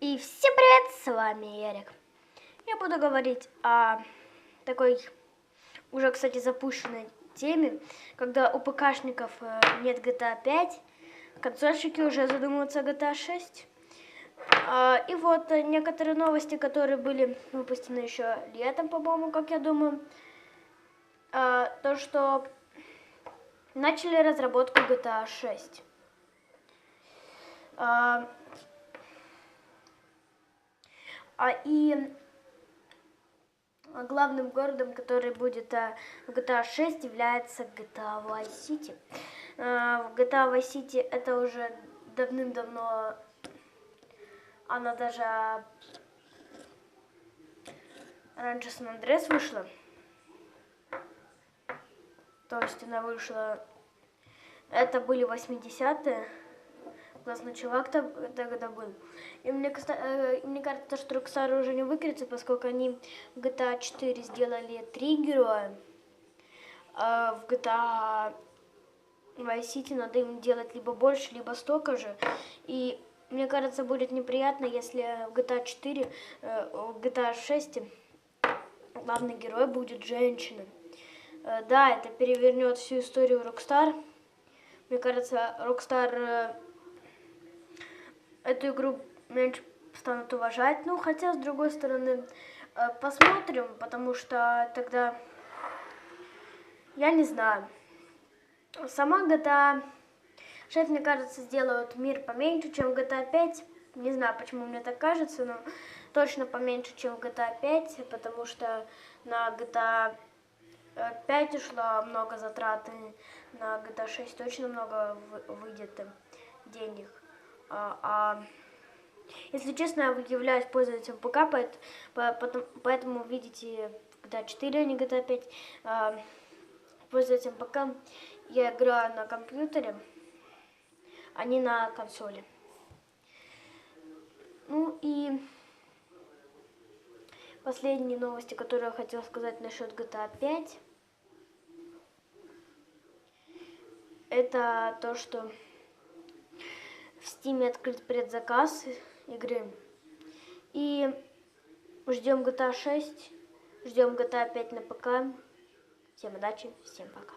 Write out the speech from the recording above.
И всем привет, с вами Ярик. Я буду говорить о такой уже, кстати, запущенной теме, когда у ПКшников э, нет GTA 5, консольщики уже задумываются о GTA 6. А, и вот э, некоторые новости, которые были выпущены еще летом, по-моему, как я думаю. А, то, что начали разработку GTA 6. А, и главным городом, который будет а, в GTA 6, является GTA Vice City. А, в GTA Vice City это уже давным-давно, она даже раньше Сан Андрес вышла. То есть она вышла, это были 80-е классный чувак тогда был. И мне, э, мне кажется, что Rockstar уже не выкрутится, поскольку они в GTA 4 сделали три героя. А в GTA Vice City надо им делать либо больше, либо столько же. И мне кажется, будет неприятно, если в GTA 4, э, в GTA 6 главный герой будет женщина. Э, да, это перевернет всю историю Rockstar. Мне кажется, Rockstar эту игру меньше станут уважать. Ну, хотя, с другой стороны, э, посмотрим, потому что тогда, я не знаю, сама GTA 6, мне кажется, сделают мир поменьше, чем GTA 5. Не знаю, почему мне так кажется, но точно поменьше, чем GTA 5, потому что на GTA 5 ушло много затрат, и на GTA 6 точно много выйдет денег. А, а, если честно, я являюсь пользователем ПК, поэтому, поэтому видите, GTA 4, а не GTA 5, а, пользователем ПК, я играю на компьютере, а не на консоли. Ну и последние новости, которые я хотела сказать насчет GTA 5, это то, что Steam открыт предзаказ игры. И ждем GTA 6, ждем GTA 5 на ПК. Всем удачи, всем пока.